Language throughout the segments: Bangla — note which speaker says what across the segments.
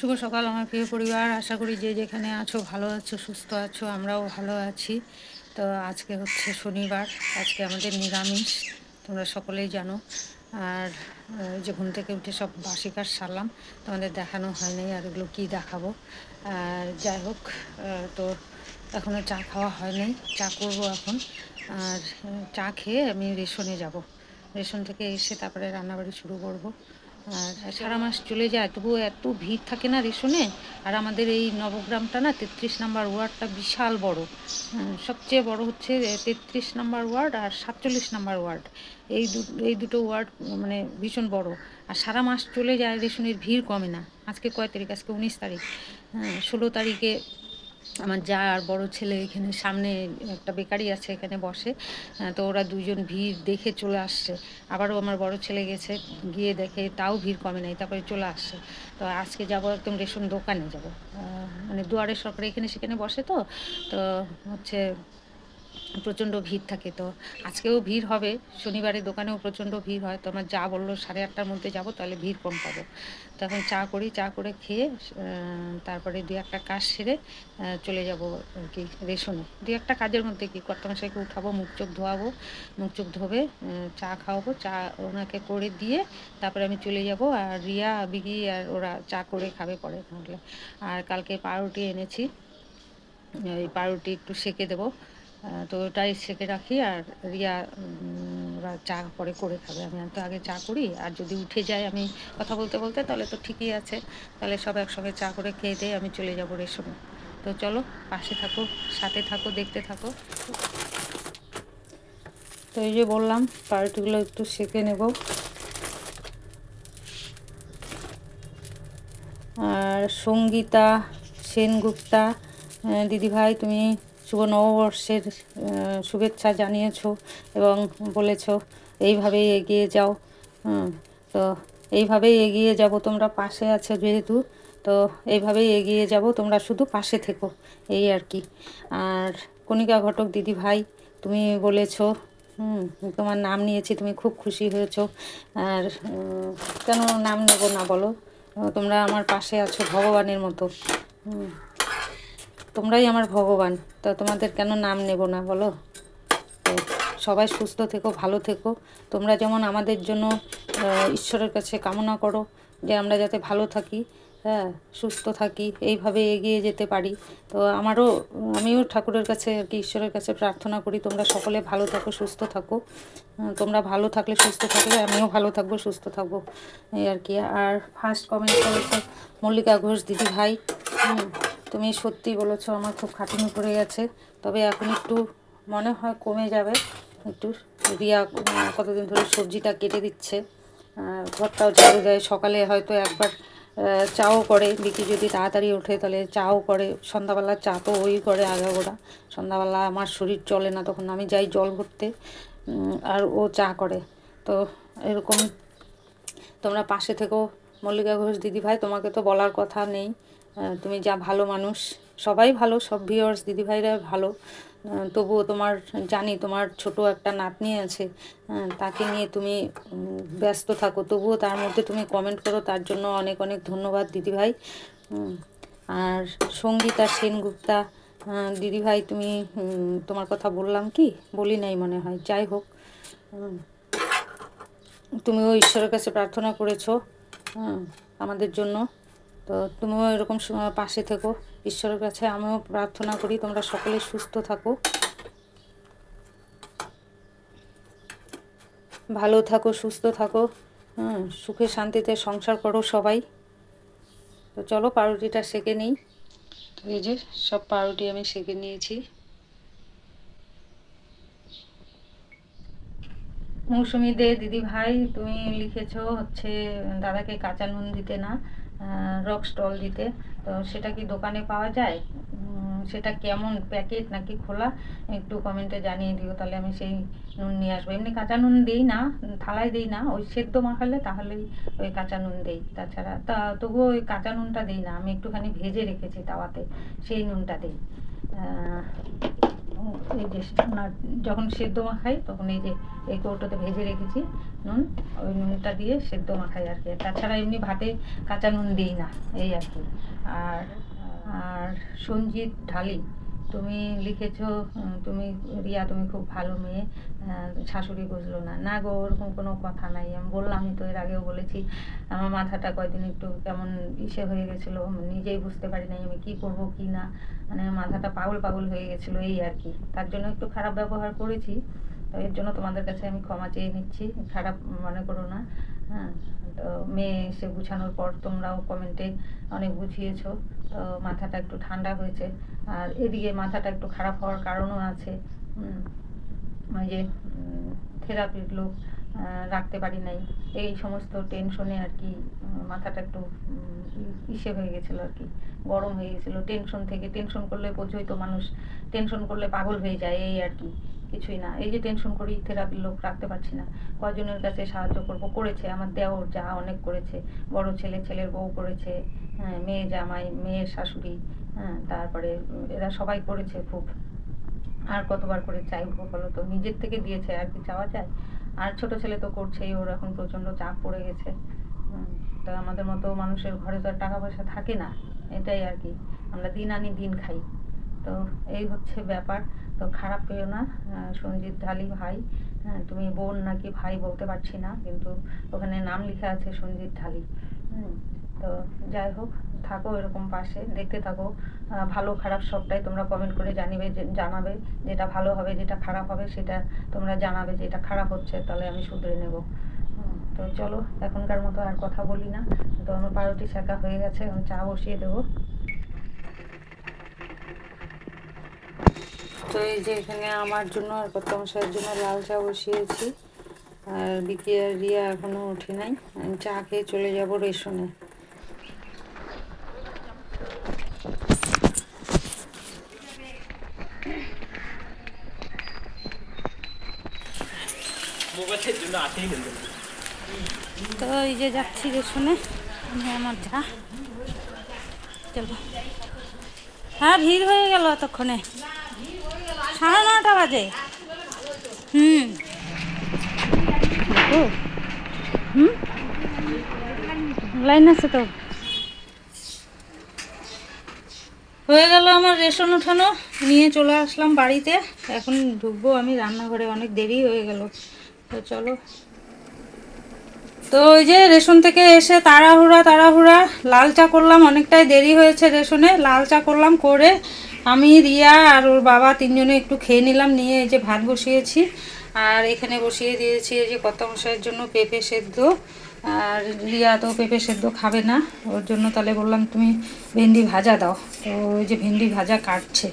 Speaker 1: শুভ সকাল আমার প্রিয় পরিবার। আশা করি যে যেখানে আছো ভালো আছো, সুস্থ আছো, আমরাও ভালো আছি। তো আজকে হচ্ছে শনিবার, আজকে আমাদের নিরামিষ, তোমরা সকলেই জানো। আর যে ঘুম থেকে উঠে সব বাসি কাজ সারলাম তোমাদের দেখানো হয় নাই আর এগুলো কী দেখাবো। আর যাই হোক তো এখনও চা খাওয়া হয় নাই চা করব এখন। আর, চা খেয়ে আমি রেশনে যাব। রেশন থেকে এসে তারপরে রান্নাবাড়ি শুরু করব। আর সারা মাস চলে যায় তবুও এত ভিড় থাকে না রেশনে। আর আমাদের এই নবগ্রামটা না তেত্রিশ নাম্বার ওয়ার্ডটা বিশাল বড়। হ্যাঁ, সবচেয়ে বড় হচ্ছে তেত্রিশ নাম্বার ওয়ার্ড আর সাতচল্লিশ নাম্বার ওয়ার্ড। এই দু এই দুটো ওয়ার্ড মানে ভীষণ বড়। আর সারা মাস চলে যায় রেশনের ভিড় কমে না। আজকে কয় তারিখ? আজকে উনিশ তারিখ। হ্যাঁ ষোলো তারিখে আমার যা আর বড় ছেলে এখানে সামনে একটা বেকারি আছে, এখানে বসে। তো ওরা দুজন ভিড় দেখে চলে আসছে। আবারও আমার বড় ছেলে গেছে, গিয়ে দেখে তাও ভিড় কমে নাই, তারপরে চলে আসছে। তো আজকে যাব একদম রেশন দোকানে যাব। মানে দুয়ারে সরকার এখানে সেখানে বসে তো। তো হচ্ছে প্রচণ্ড ভিড় থাকে তো আজকেও ভিড় হবে শনিবারে দোকানেও প্রচণ্ড ভিড় হয়, তো আমার যা বলল সাড়ে আটটার মধ্যে যাব, তাহলে ভিড় কম পাবো। তখন চা করি, চা করে খেয়ে তারপরে দু একটা কাজ সেরে চলে যাব আর কি রেশনে। দু একটা কাজের মধ্যে কি কর্তমশাইকে উঠাবো, মুখ চোখ ধোয়াবো, মুখ চোখ ধোবে চা খাওয়াবো, চা ওনাকে করে দিয়ে তারপরে আমি চলে যাব আর রিয়া বিগি আর ওরা চা করে খাবে পরে তাহলে। আর কালকে পাউরুটি এনেছি, এই পাউরুটি একটু সেকে দেবো তো ওটাই সেকে রাখি আর রিয়া ওরা চা পরে করে খাবে। আমি তো আগে চা করি, আর যদি উঠে যায় আমি কথা বলতে বলতে, তাহলে তো ঠিকই আছে। তাহলে সব একসঙ্গে চা করে খেয়ে দিয়ে আমি চলে যাব রেশনে তো চলো, পাশে থাকো, সাথে থাকো, দেখতে থাকো। তো এই যে বললাম পাউরুটিগুলো একটু সেকে নেব। আর সঙ্গীতা সেনগুপ্তা দিদিভাই, তুমি শুভ নববর্ষের শুভেচ্ছা জানিয়েছো এবং বলেছ এইভাবেই এগিয়ে যাও। তো এইভাবেই এগিয়ে যাব তোমরা পাশে আছো যেহেতু তো এইভাবেই এগিয়ে যাব তোমরা শুধু পাশে থেকো এই আর কি। আর কণিকা ঘটক দিদি ভাই তুমি বলেছ হুম তোমার নাম নিয়েছি তুমি খুব খুশি হয়েছো। আর কেন নাম নেব না বলো? তোমরা আমার পাশে আছো ভগবানের মতো। হুম, তোমরাই আমার ভগবান। তা তোমাদের কেন নাম নেব না, বলো? সবাই সুস্থ থেকো, ভালো থেকো। তোমরা যেমন আমাদের জন্য ঈশ্বরের কাছে কামনা করো যে আমরা যাতে ভালো থাকি হ্যাঁ সুস্থ থাকি, এইভাবে এগিয়ে যেতে পারি। তো আমারও, আমিও ঠাকুরের কাছে আর কি ঈশ্বরের কাছে প্রার্থনা করি, তোমরা সকলে ভালো থাকো, সুস্থ থাকো। তোমরা ভালো থাকলে সুস্থ থাকলে আমিও ভালো থাকব, সুস্থ থাকব। এই আর কি, আর ফার্স্ট কমেন্ট করেছে মল্লিকা ঘোষ, দিদি ভাই তুমি সত্যি বলেছ, আমার খুব খাটুনি পড়ে গেছে। তবে এখন একটু মনে হয় কমে যাবে, একটু রিয়া কতদিন ধরে সবজিটা কেটে দিচ্ছে ঘরটাও ঝাড়ু দেয়, সকালে হয়তো একবার চাও করে, বিকি যদি তাড়াতাড়ি ওঠে তাহলে চাও করে। সন্ধ্যাবেলা চা তো ওই করে আগাগোড়া। সন্ধ্যাবেলা আমার শরীর চলে না, তখন আমি যাই জল ভরতে আর ও চা করে। তো এরকম তোমরা পাশে থেকো। মল্লিকা ঘোষ দিদি ভাই তোমাকে তো বলার কথা নেই। তুমি যা ভালো মানুষ, সবাই ভালো, সব ভিউয়ার্স দিদি ভাইরা ভালো। তবুও তোমার জানি তোমার ছোট একটা নাতনি আছে তাকে নিয়ে তুমি ব্যস্ত থাকো। তবুও তার মধ্যে তুমি কমেন্ট করো তার জন্য অনেক অনেক ধন্যবাদ দিদি ভাই আর সঙ্গীতা সেনগুপ্তা আহ, দিদি ভাই তুমি তোমার কথা বললাম কি? বলি নাই মনে হয় যাই হোক। তুমিও ঈশ্বরের কাছে প্রার্থনা করেছ আমাদের জন্য। তো তুমিও এরকম পাশে থেকো। ঈশ্বরের কাছে আমিও প্রার্থনা করি, তোমরা সকলে সুস্থ থাকো। ভালো থাকো, সুস্থ থাকো, হুম, সুখে শান্তিতে সংসার করো সবাই। তো চলো, পাউরুটিটা সেকে নিই। এই যে, সব পাউরুটি আমি সেকে নিয়েছি। মৌসুমি দে দিদি ভাই তুমি লিখেছো হচ্ছে, দাদাকে কাঁচা নুন দিতে না। রক স্টল দিতে। তো সেটা কি দোকানে পাওয়া যায়? সেটা কেমন প্যাকেট নাকি খোলা? একটু কমেন্টে জানিয়ে দিও, তাহলে আমি সেই নুন নিয়ে আসব। এমনি কাঁচা নুন দিই না, থালায় দিই না, ওই সেদ্ধ মাখালে তাহলেই ওই কাঁচা নুন দিই। তাছাড়া তা, তবুও ওই কাঁচা নুনটা দিই না, আমি একটুখানি ভেজে রেখেছি তাওয়াতে, সেই নুনটা দিই। এই যে যখন সেদ্ধ মাখাই, তখন এই যে এই কৌটোতে ভেজে রেখেছি নুন, ওই নুনটা দিয়ে সেদ্ধ মাখাই আর কি। তাছাড়া এমনি ভাতে কাঁচা নুন দিই না, এই আর কি। আর আর সঞ্জিত ঢালি তুমি লিখেছো তুমি, রিয়া, তুমি খুব ভালো মেয়ে শাশুড়ি বুঝলো না। না গো, ওরকম কোনো কথা নাই। আমি বললাম তো এর আগেও বলেছি, আমার মাথাটা কয়দিন একটু কেমন ইসে হয়ে গেছিল, নিজেই বুঝতে পারি নাই আমি কি করব, কি না। মানে মাথাটা পাগল পাগল হয়ে গেছিল, এই আর কি। তার জন্য একটু খারাপ ব্যবহার করেছি। তো এর জন্য তোমাদের কাছে আমি ক্ষমা চেয়ে নিচ্ছি। খারাপ মনে করো না। হ্যাঁ তো মেয়ে এসে গুছানোর পর তোমরাও কমেন্টে অনেক বুঝিয়েছো। তো মাথাটা একটু ঠান্ডা হয়েছে। আর এদিকে মাথাটা একটু খারাপ হওয়ার কারণও আছে। ওই যে থেরাপির লোক রাখতে পারি নাই। এই সমস্ত টেনশনে আর কি মাথাটা একটু ইসে হয়ে গেছিল আর কি। গরম হয়ে গেছিল। টেনশন থেকে টেনশন করলে বোঝোই তো মানুষ, টেনশন করলে পাগল হয়ে যায় এই আর কি। কিছুই না। এই যে টেনশন করি থেরাপির লোক রাখতে পারছি না। কয়জনের কাছে সাহায্য করব? করেছে। আমার দেওর যা অনেক করেছে। বড় ছেলে ছেলের বউ করেছে। হ্যাঁ মেয়ে জামাই মেয়ের শাশুড়ি হ্যাঁ তারপরে এরা সবাই করেছে খুব। আর কতবার করে চাইব বলো তো? নিজের থেকে দিয়েছে আর কি চাওয়া যায়? আর ছোট ছেলে তো করছেই ওর এখন প্রচণ্ড চাপ পড়ে গেছে। হুম, তো আমাদের মতো মানুষের ঘরে তো আর টাকা পয়সা থাকে না। এটাই আর কি। আমরা দিন আনি দিন খাই। তো এই হচ্ছে ব্যাপার। তো খারাপ পেও না সঞ্জিত ঢালি ভাই তুমি বোন নাকি ভাই বলতে পারছি না, কিন্তু ওখানে নাম লেখা আছে সঞ্জিত ঢালি। তো যাই হোক, থাকো এরকম পাশে, দেখতে থাকো ভালো খারাপ সবটাই তোমরা কমেন্ট করে জানিবে জানাবে, যেটা ভালো হবে, যেটা খারাপ হবে, সেটা তোমরা জানাবে যে এটা খারাপ হচ্ছে, তাহলে আমি শুধরে নেব। তো চলো, এখনকার মতো আর কথা বলি না। তো আমার বারোটি শাখা হয়ে গেছে, এখন চা বসিয়ে দেবো। তো এই যে এখানে আমার জন্য আর কত জন্য লাল চা বসিয়েছি। আর বিকি আর রিয়া এখনও উঠে নাই। চা খেয়ে চলে যাব রেশনে। তো এই যে যাচ্ছি রেশনে। আমি আমার যা চলো। হ্যাঁ ভিড় হয়ে গেল এতক্ষণে। সাড়ে নটা বাজে। হুম। হুম? লাইন আছে তো। হয়ে গেল আমার রেশন উঠানো। নিয়ে চলে আসলাম বাড়িতে। এখন ঢুকবো আমি রান্নাঘরে, অনেক দেরি হয়ে গেল। তো চলো। তো ওই যে রেশন থেকে এসে তাড়াহুড়া তাড়াহুড়া। লাল চা করলাম, অনেকটাই দেরি হয়েছে রেশনে। লাল চা করলাম করে আমি, রিয়া আর ওর বাবা তিনজনে একটু খেয়ে নিলাম, নিয়ে এই যে ভাত বসিয়েছি। আর এখানে বসিয়ে দিয়েছি এই যে কত মশাইয়ের জন্য পেঁপে সেদ্ধ। আর রিয়া তো পেঁপে সেদ্ধ খাবে না, ওর জন্য তাহলে বললাম তুমি ভেন্ডি ভাজা দাও। তো ওই যে ভেন্ডি ভাজা কাটছে।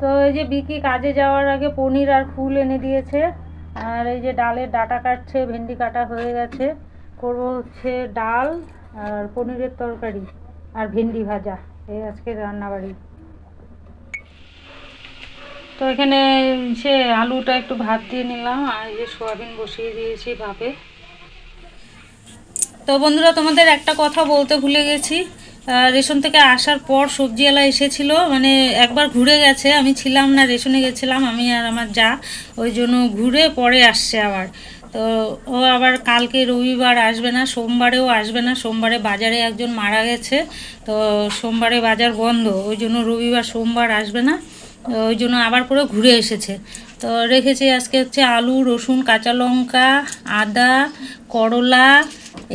Speaker 1: তো এই যে বিকি কাজে যাওয়ার আগে পনির আর ফুল এনে দিয়েছে। আর এই যে ডালের ডাটা কাটছে, ভেন্ডি কাটা হয়ে গেছে। করব হচ্ছে ডাল আর পনিরের তরকারি আর ভেন্ডি ভাজা। এই আজকে রান্নাবাড়ি। তো এখানে সে আলুটা একটু ভাত দিয়ে নিলাম, আর এই যে সোয়াবিন বসিয়ে দিয়েছি ভাপে। তো বন্ধুরা, তোমাদের একটা কথা বলতে ভুলে গেছি। রেশন থেকে আসার পর সবজিওয়ালা এসেছিল মানে একবার ঘুরে গেছে। আমি ছিলাম না, রেশনে গেছিলাম, আমি আর আমার যা, ওই জন্য ঘুরে পরে আসছে আবার। তো ও আবার কালকে রবিবার আসবে না, সোমবারেও আসবে না। সোমবারে বাজারে একজন মারা গেছে। তো সোমবারে বাজার বন্ধ, ওই জন্য রবিবার, সোমবার আসবে না। ওই জন্য আবার করে ঘুরে এসেছে। তো রেখেছি আজকে হচ্ছে আলু, রসুন, কাঁচা লঙ্কা, আদা, করলা।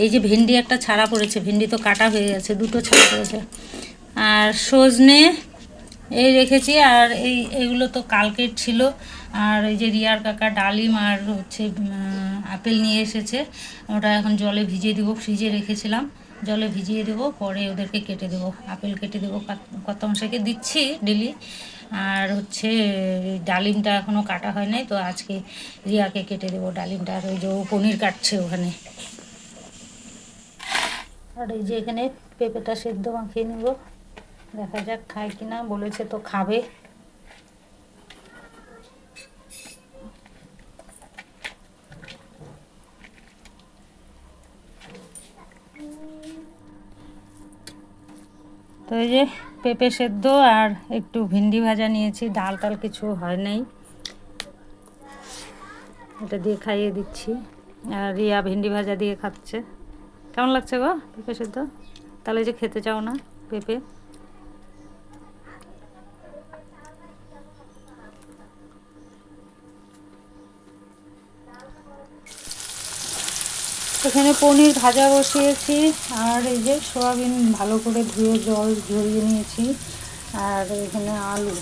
Speaker 1: এই যে ভেন্ডি একটা ছাড়া পড়েছে, ভেন্ডি তো কাটা হয়ে গেছে, দুটো ছাড়া পড়েছে। আর সজনে এই রেখেছি, আর এই, এগুলো তো কালকের ছিল। আর এই যে রিয়ার কাকা ডালিম আর হচ্ছে আপেল নিয়ে এসেছে, ওটা এখন জলে ভিজিয়ে দেবো, ফ্রিজে রেখেছিলাম, জলে ভিজিয়ে দেবো, পরে ওদেরকে কেটে দেবো, আপেল কেটে দেবো কত মশাইকে দিচ্ছি ডেলি, আর হচ্ছে ডালিমটা এখনও কাটা হয় নাই, তো আজকে রিয়াকে কেটে দেবো ডালিমটা, আর ওই যে ও পনির কাটছে ওখানে। আর এই যে এখানে পেঁপেটা সেদ্ধ মাখিয়ে নেব, দেখা যাক খায় কি না বলেছে তো খাবে। তো এই যে পেঁপে সেদ্ধ আর একটু ভিন্ডি ভাজা নিয়েছি। ডাল টাল কিছু হয় নাই। এটা দিয়ে খাইয়ে দিচ্ছি। আর রিয়া ভিন্ডি ভাজা দিয়ে খাচ্ছে। কেমন লাগছে গো পেঁপে সেদ্ধ? তাহলে যে খেতে চাও না পেঁপে? এখানে পনির ভাজা বসিয়েছি, আর এই যে সোয়াবিন ভালো করে ধুয়ে জল ঝরিয়ে নিয়েছি। আর এখানে আলু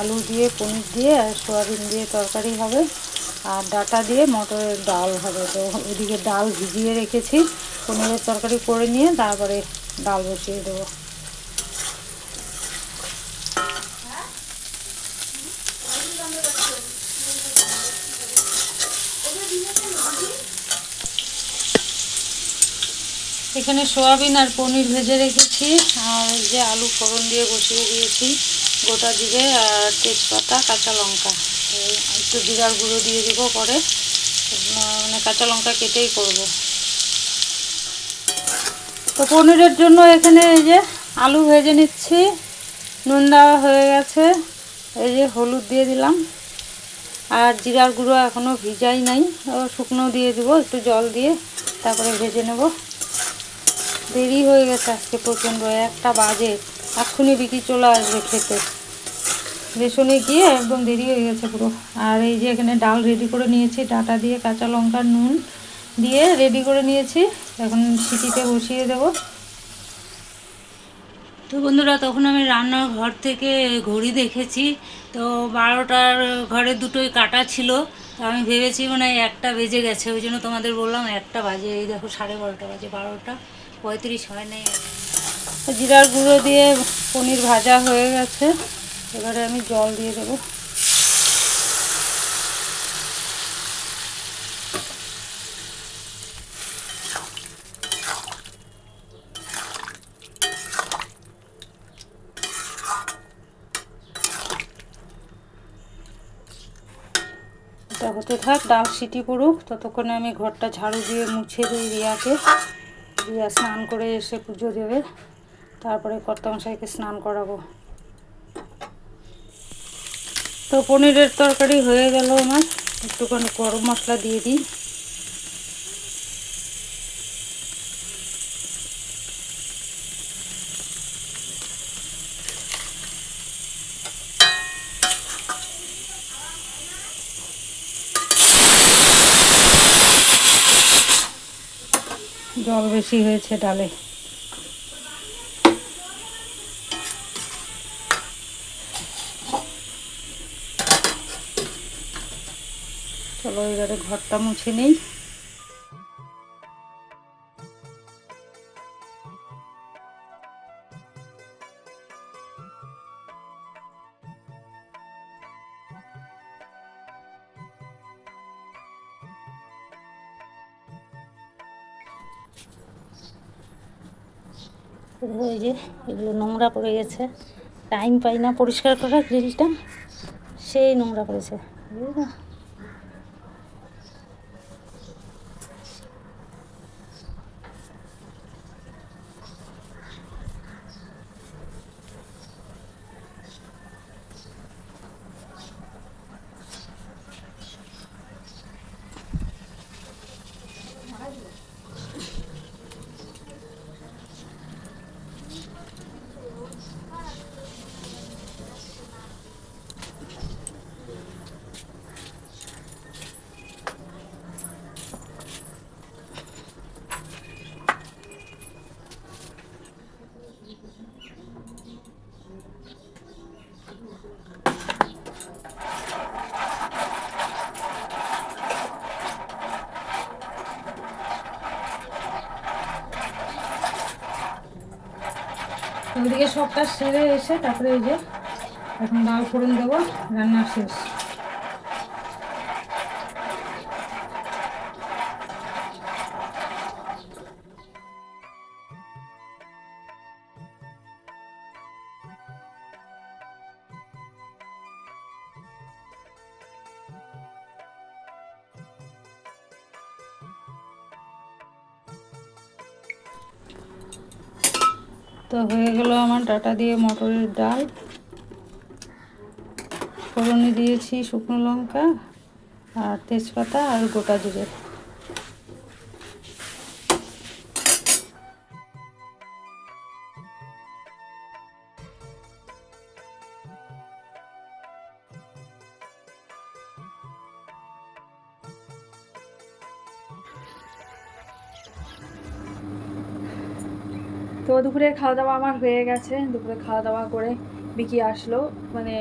Speaker 1: আলু দিয়ে, পনির দিয়ে, আর সোয়াবিন দিয়ে তরকারি হবে। আর ডাটা দিয়ে মটরের ডাল হবে। তো ওদিকে ডাল ভিজিয়ে রেখেছি, পনিরের তরকারি করে নিয়ে তারপরে ডাল বসিয়ে দেবো। এখানে সোয়াবিন আর পনির ভেজে রেখেছি, আর যে আলু ফোড়ন দিয়ে বসিয়ে দিয়েছি, গোটা জিরে আর তেজপাতা, কাঁচা লঙ্কা। একটু জিরার গুঁড়ো দিয়ে দেবো পরে মানে কাঁচা লঙ্কা কেটেই করব। তো পনিরের জন্য এখানে এই যে আলু ভেজে নিচ্ছি, নুন দেওয়া হয়ে গেছে, এই যে হলুদ দিয়ে দিলাম। আর জিরার গুঁড়ো এখনও ভিজাই নাই শুকনো দিয়ে দিব, একটু জল দিয়ে তারপরে ভেজে নেব। দেরি হয়ে গেছে আজকে প্রচণ্ড, একটা বাজে। এক্ষুনি বিকি চলে আসবে খেতে। রেশনে গিয়ে একদম দেরি হয়ে গেছে পুরো। আর এই যে এখানে ডাল রেডি করে নিয়েছি, ডাটা দিয়ে কাঁচা লঙ্কা নুন দিয়ে রেডি করে নিয়েছি। এখন সিটিতে বসিয়ে দেবো। তো বন্ধুরা, তখন আমি রান্নার ঘর থেকে ঘড়ি দেখেছি। তো বারোটার ঘরে দুটোই কাটা ছিল। তো আমি ভেবেছি মানে একটা বেজে গেছে। ওই জন্য তোমাদের বললাম একটা বাজে। এই দেখো, সাড়ে বারোটা বাজে, বারোটা। পঁয়ত্রিশ হয় নাই। জিরার গুঁড়ো দিয়ে পনির ভাজা হয়ে গেছে। এবারে আমি জল দিয়ে দেবো। হতে থাক ডাল সিটি পড়ুক, ততক্ষণে আমি ঘরটা ঝাড়ু দিয়ে মুছে দিই রিয়াকে। রিয়া স্নান করে এসে পুজো দেবে। তারপরে কর্তামশাইকে স্নান করাবো। তো পনিরের তরকারি হয়ে গেল আমার। একটুখানি গরম মশলা দিয়ে দিই জল বেশি হয়েছে ডালে। চলো এবারে ঘরটা মুছে নেই। ওই যে, এগুলো নোংরা পড়ে গেছে। টাইম পাই না পরিষ্কার করার গ্রিলটা সেই নোংরা পড়েছে। বুঝলি? না? ওইদিকে সবটা সেরে এসে তারপরে এই যে এখন ডাল ফোড়ন দেবো রান্না শেষ। তো হয়ে গেল আমার ডাটা দিয়ে মটরের ডাল। ফোড়নে দিয়েছি শুকনো লঙ্কা আর তেজপাতা আর গোটা জিরে।
Speaker 2: তো দুপুরের খাওয়া দাওয়া আমার হয়ে গেছে। দুপুরে খাওয়া দাওয়া করে বিকি আসলো। মানে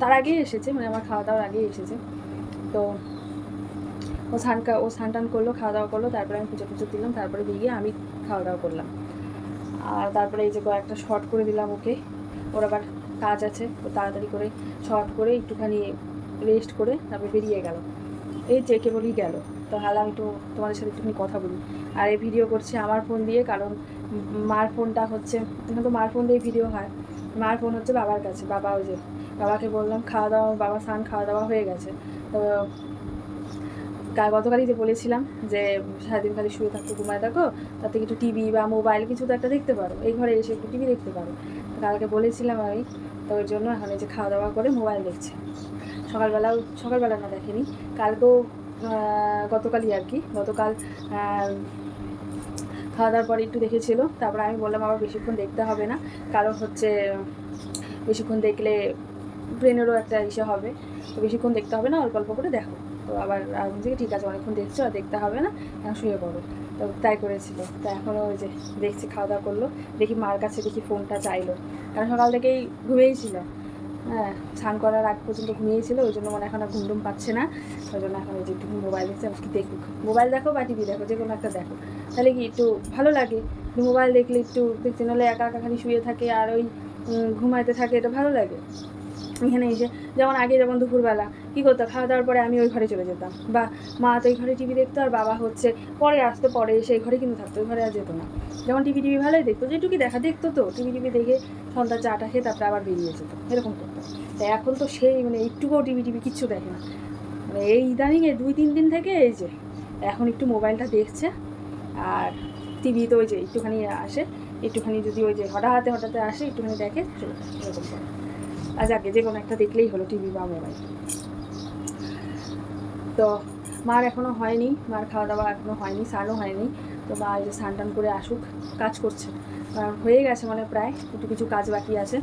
Speaker 2: তার আগেই এসেছে মানে আমার খাওয়া দাওয়ার আগেই এসেছে। তো ও স্নান ও স্নান টান করল খাওয়া দাওয়া করল, তারপরে আমি পুজো পুজো দিলাম, তারপরে বিয়ে আমি খাওয়া দাওয়া করলাম। আর তারপরে এই যে কয়েকটা শর্ট করে দিলাম ওকে। ওর আবার কাজ আছে, ও তাড়াতাড়ি করে শর্ট করে একটুখানি রেস্ট করে তারপরে বেরিয়ে গেল। এই যে কেবলই গেল। তো হাল আমি একটু তোমাদের সাথে একটুখানি কথা বলি। আর এই ভিডিও করছি আমার ফোন দিয়ে, কারণ মার ফোনটা হচ্ছে, এখানে তো মার ফোন দিয়ে ভিডিও হয়। মার ফোন হচ্ছে বাবার কাছে, বাবা ওই যে, বাবাকে বললাম খাওয়া দাওয়া, বাবা স্নান খাওয়া দাওয়া হয়ে গেছে। তো গতকালই যে বলেছিলাম যে সারাদিন খালি শুয়ে থাকতো ঘুমায় থাকো, তাতে একটু টিভি বা মোবাইল কিছু তো একটা দেখতে পারো। এই ঘরে এসে একটু টিভি দেখতে পারো। কালকে বলেছিলাম আমি, তো ওই জন্য এখন যে খাওয়া দাওয়া করে মোবাইল দেখছে। সকালবেলাও সকালবেলা না দেখেনি, কালকেও গতকালই আর কি। গতকাল খাওয়া দাওয়ার পরে একটু দেখেছিল। তারপর আমি বললাম আবার বেশিক্ষণ দেখতে হবে না। কারণ হচ্ছে, বেশিক্ষণ দেখলে ব্রেনেরও একটা ইসে হবে। তো বেশিক্ষণ দেখতে হবে না, অল্প অল্প করে দেখো। তো আবার আমি থেকে, ঠিক আছে, অনেকক্ষণ দেখছ, আর দেখতে হবে না, এখন শুয়ে পড়ো। তো তাই করেছিল। তো এখনও ওই যে দেখছি খাওয়া দাওয়া করল। দেখি মার কাছে দেখি ফোনটা চাইলো। কারণ সকাল থেকেই ঘুমিয়েই ছিল হ্যাঁ স্নান করার আগ পর্যন্ত ঘুমিয়েছিল, ওই জন্য মনে এখন আর ঘুমডুম পাচ্ছে না। ওই জন্য এখন ওই যে একটু মোবাইল দেখছে কি দেখুক। মোবাইল দেখো বা টিভি দেখো যে কোনো একটা দেখো। তাহলে কি একটু ভালো লাগে? মোবাইল দেখলে একটু দেখতে নাহলে একা একা খালি শুয়ে থাকে আর ওই ঘুমাইতে থাকে, এটা ভালো লাগে। এখানে এসে, যেমন আগে যেমন দুপুরবেলা, কী করতো খাওয়া দাওয়ার পরে আমি ওই ঘরে চলে যেতাম। বা মা তো ওই ঘরে টিভি দেখতো আর বাবা হচ্ছে পরে আসতো, পরে এসে এই ঘরে কিন্তু থাকতো, ওই ঘরে আর যেত না। যেমন টিভি টিভি ভালোই দেখতো, যেটুকু দেখা দেখতো তো টিভি টিভি দেখে সন্ধ্যা চাটা খেয়ে তারপরে আবার বেরিয়ে যেত, এরকম করতো। তাই এখন তো সেই মানে একটুকুও টিভি টিভি কিচ্ছু দেখে না। মানে এই ইদানিংয়ে দুই, তিন দিন থেকে এই যে, এখন একটু মোবাইলটা দেখছে। আর টিভি তো ওই যে একটুখানি আসে, একটুখানি যদি ওই যে হঠাৎ হঠাৎ আসে, একটুখানি দেখে চলে এরকম করে। আজ আগে যে কোনো একটা দেখলেই হলো টিভি বা মোবাইল তো মার এখনও হয়নি, মার খাওয়া দাওয়া এখনও হয়নি, স্নানও হয়নি। তো মা যে স্নান টান করে আসুক, কাজ করছে। আর হয়ে গেছে মানে প্রায়, একটু কিছু কাজ বাকি আছে।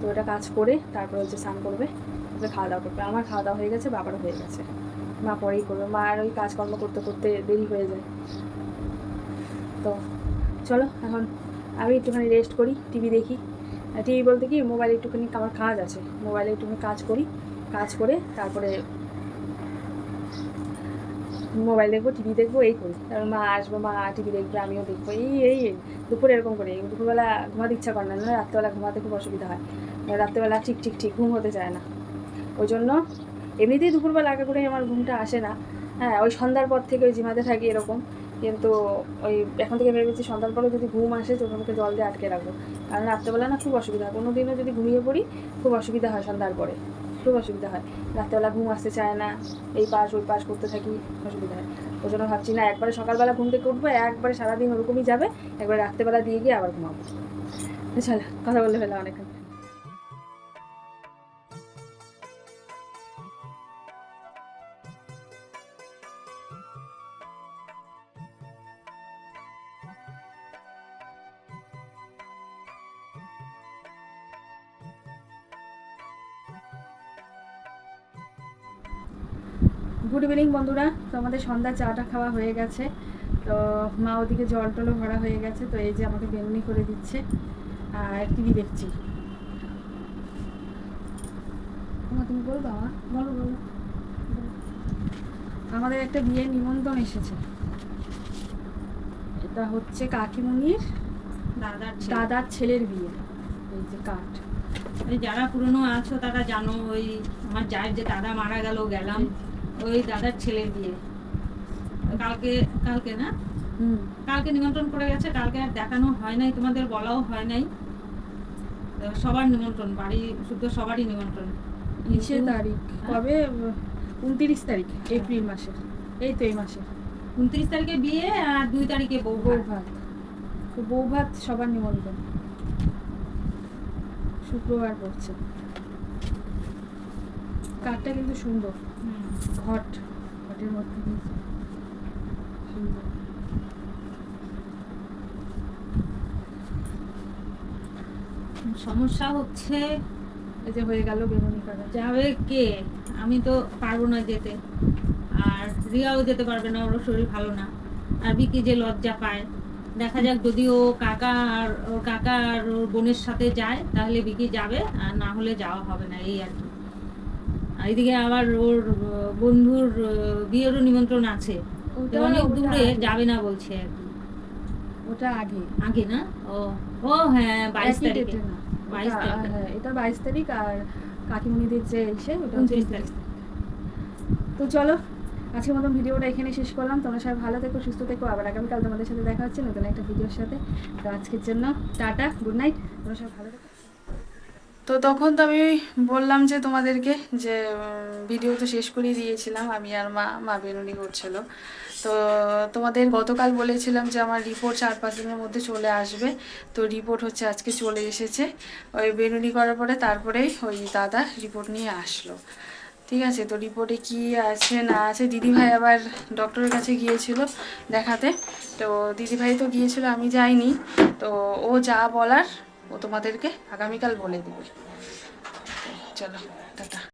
Speaker 2: তো ওটা কাজ করে তারপরে হচ্ছে স্নান করবে তারপরে খাওয়া দাওয়া করবে। আমার খাওয়া দাওয়া হয়ে গেছে, বাবারও হয়ে গেছে। মা পরেই করবে। মার ওই কাজকর্ম করতে করতে দেরি হয়ে যায়। তো চলো, এখন আমি একটুখানি রেস্ট করি টিভি দেখি। টিভি বলতে কি মোবাইলে একটুখানি আমার কাজ আছে। মোবাইলে একটুখানি কাজ করি, কাজ করে তারপরে মোবাইল দেখব টিভি দেখব, এই করি। তারপর মা আসব, মা টিভি দেখবে, আমিও দেখব, এই এই। দুপুরে এরকম করি। দুপুরবেলা ঘুমাতে ইচ্ছা করে না না রাত্রেবেলা ঘুমাতে খুব অসুবিধা হয়। রাত্রেবেলা ঠিক ঠিক ঠিক ঘুম হতে চায় না। ওই জন্য এমনিতেই দুপুরবেলা আগে করে আমার ঘুমটা আসে না। হ্যাঁ ওই সন্ধ্যার পর থেকে ওই জিমাতে থাকি এরকম। কিন্তু ওই এখন থেকে ভেবেছি সন্ধ্যার পরে যদি ঘুম আসে চোখে মুখে জল দিয়ে আটকে রাখব। কারণ রাত্রেবেলা না খুব অসুবিধা হয়। কোনো দিনও যদি ঘুমিয়ে পড়ি, খুব অসুবিধা হয় সন্ধ্যার পরে। খুব অসুবিধা হয়। রাত্রেবেলা ঘুম আসতে চায় না। এই পাশ, ওই পাশ করতে থাকি, অসুবিধা হয়। ওই জন্য ভাবছি, না, একবারে সকালবেলা ঘুম থেকে উঠবো, একবারে সারাদিন ওরকমই যাবে। একবারে রাত্রেবেলা দিয়ে গিয়ে আবার ঘুমাবো। চলো, কথা বললে ফেলা অনেকক্ষণ। গুড ইভিনিং বন্ধুরা। তো আমাদের সন্ধ্যা চাটা খাওয়া হয়ে গেছে। তো মা ওদিকে জল টলও ভরা হয়ে গেছে। তো এই যে আমাকে বেনুনি করে দিচ্ছে আর টিভি দেখছি। তুমি বলব আমার বলো বলো। আমাদের একটা বিয়ের নিমন্ত্রণ এসেছে। এটা হচ্ছে কাকিমুনির
Speaker 1: দাদার
Speaker 2: দাদার ছেলের বিয়ে। এই যে কাঠ।
Speaker 1: ওই যারা পুরনো আছো তারা জানো ওই আমার যার যে দাদা মারা গেল গেলাম। ওই দাদার ছেলের বিয়ে। কালকে কালকে না?
Speaker 2: হুম।
Speaker 1: কালকে নিমন্ত্রণ করে গেছে কালকে আর দেখানো হয় নাই তোমাদের বলাও হয় নাই। সবার নিমন্ত্রণ বাড়ি শুদ্ধ সবারই নিমন্ত্রণ।
Speaker 2: কিসে তারিখ? কবে? উনতিরিশ তারিখ এপ্রিল মাসের। এই তো এই মাসে
Speaker 1: উনত্রিশ তারিখে বিয়ে আর দুই তারিখে বউ
Speaker 2: বউ
Speaker 1: ভাত।
Speaker 2: ভাত তো বউ ভাত সবার নিমন্ত্রণ। শুক্রবার পড়ছে। কাঠটা কিন্তু সুন্দর। ঘট, ঘটের মধ্যে
Speaker 1: সমস্যা হচ্ছে,
Speaker 2: এই যে হয়ে গেল বেগুনি কালার
Speaker 1: যাবে কে? আমি তো পারব না যেতে। আর রিয়াও যেতে পারবে না, ওর শরীর ভালো না। আর বিকি যে লজ্জা পায়। দেখা যাক যদি ও কাকা আর, ওর কাকা আর ওর বোনের সাথে যায়, তাহলে বিকি যাবে, আর না হলে যাওয়া হবে না, এই আর কি। আর এদিকে আবার ওর বন্ধুর বিয়েরও নিমন্ত্রণ আছে। অনেক দূরে যাবে না বলছে আর কি।
Speaker 2: ওটা আগে।
Speaker 1: আগে না? ও ও হ্যাঁ বাইশ তারিখে। বাইশ
Speaker 2: হ্যাঁ এটা বাইশ তারিখ আর কাকিমণিদের যে এসে ওটা হচ্ছে
Speaker 1: উনত্রিশ তারিখ।
Speaker 2: তো চলো আজকের মতন ভিডিওটা এখানে শেষ করলাম। তোমরা সবাই ভালো থেকো সুস্থ থেকো। আবার আগামীকাল তোমাদের সাথে দেখা হচ্ছে নতুন একটা ভিডিওর সাথে। তো আজকের জন্য টাটা গুড নাইট। তোমরা সবাই ভালো থেকো। তো তখন তো আমি বললাম যে তোমাদেরকে যে ভিডিও তো শেষ করেই দিয়েছিলাম। আমি আর মা মা বেরুনি করছিল। তো তোমাদের গতকাল বলেছিলাম যে আমার রিপোর্ট চার পাঁচ দিনের মধ্যে চলে আসবে। তো রিপোর্ট হচ্ছে আজকে চলে এসেছে। ওই বেরুনি করার পরে তারপরেই ওই দাদা রিপোর্ট নিয়ে আসলো। ঠিক আছে, তো রিপোর্টে কি আছে, না আছে? দিদিভাই আবার ডক্টরের কাছে গিয়েছিল দেখাতে। তো দিদিভাই তো গিয়েছিল, আমি যাইনি। তো ও যা বলার ও তোমাদেরকে আগামীকাল বলে দেবে। চলো টাটা।